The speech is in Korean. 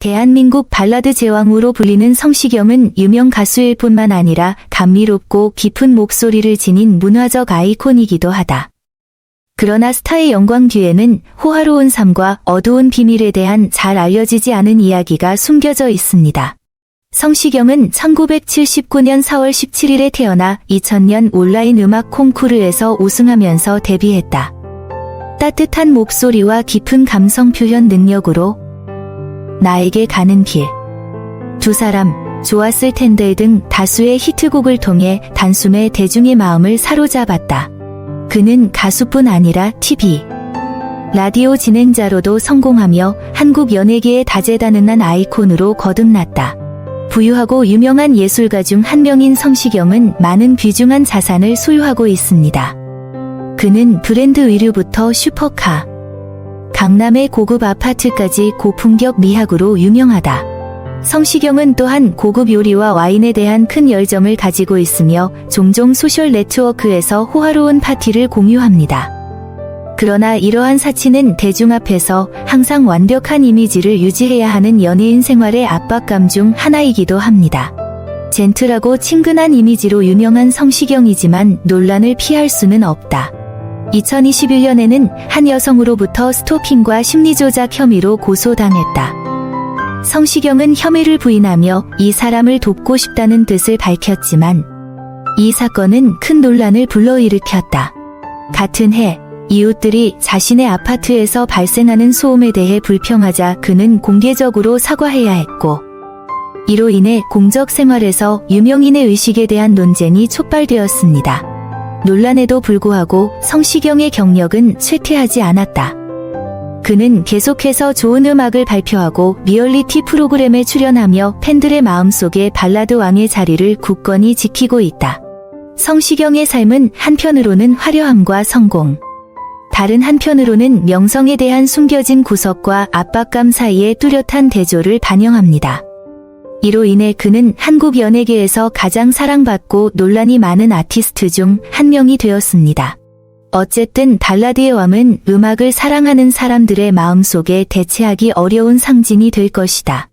대한민국 발라드 제왕으로 불리는 성시경은 유명 가수일 뿐만 아니라 감미롭고 깊은 목소리를 지닌 문화적 아이콘이기도 하다. 그러나 스타의 영광 뒤에는 호화로운 삶과 어두운 비밀에 대한 잘 알려지지 않은 이야기가 숨겨져 있습니다. 성시경은 1979년 4월 17일에 태어나 2000년 온라인 음악 콩쿠르에서 우승하면서 데뷔했다. 따뜻한 목소리와 깊은 감성 표현 능력으로 나에게 가는 길, 두 사람, 좋았을 텐데 등 다수의 히트곡을 통해 단숨에 대중의 마음을 사로잡았다. 그는 가수뿐 아니라 TV, 라디오 진행자로도 성공하며 한국 연예계의 다재다능한 아이콘으로 거듭났다. 부유하고 유명한 예술가 중 한 명인 성시경은 많은 귀중한 자산을 소유하고 있습니다. 그는 브랜드 의류부터 슈퍼카, 강남의 고급 아파트까지 고품격 미학으로 유명하다. 성시경은 또한 고급 요리와 와인에 대한 큰 열정을 가지고 있으며 종종 소셜 네트워크에서 호화로운 파티를 공유합니다. 그러나 이러한 사치는 대중 앞에서 항상 완벽한 이미지를 유지해야 하는 연예인 생활의 압박감 중 하나이기도 합니다. 젠틀하고 친근한 이미지로 유명한 성시경이지만 논란을 피할 수는 없다. 2021년에는 한 여성으로부터 스토킹과 심리조작 혐의로 고소당했다. 성시경은 혐의를 부인하며 이 사람을 돕고 싶다는 뜻을 밝혔지만 이 사건은 큰 논란을 불러일으켰다. 같은 해 이웃들이 자신의 아파트에서 발생하는 소음에 대해 불평하자 그는 공개적으로 사과해야 했고 이로 인해 공적 생활에서 유명인의 의식에 대한 논쟁이 촉발되었습니다. 논란에도 불구하고 성시경의 경력은 쇠퇴하지 않았다. 그는 계속해서 좋은 음악을 발표하고 리얼리티 프로그램에 출연하며 팬들의 마음속에 발라드 왕의 자리를 굳건히 지키고 있다. 성시경의 삶은 한편으로는 화려함과 성공, 다른 한편으로는 명성에 대한 숨겨진 구석과 압박감 사이의 뚜렷한 대조를 반영합니다. 이로 인해 그는 한국 연예계에서 가장 사랑받고 논란이 많은 아티스트 중 한 명이 되었습니다. 어쨌든 발라드의 왕은 음악을 사랑하는 사람들의 마음속에 대체하기 어려운 상징이 될 것이다.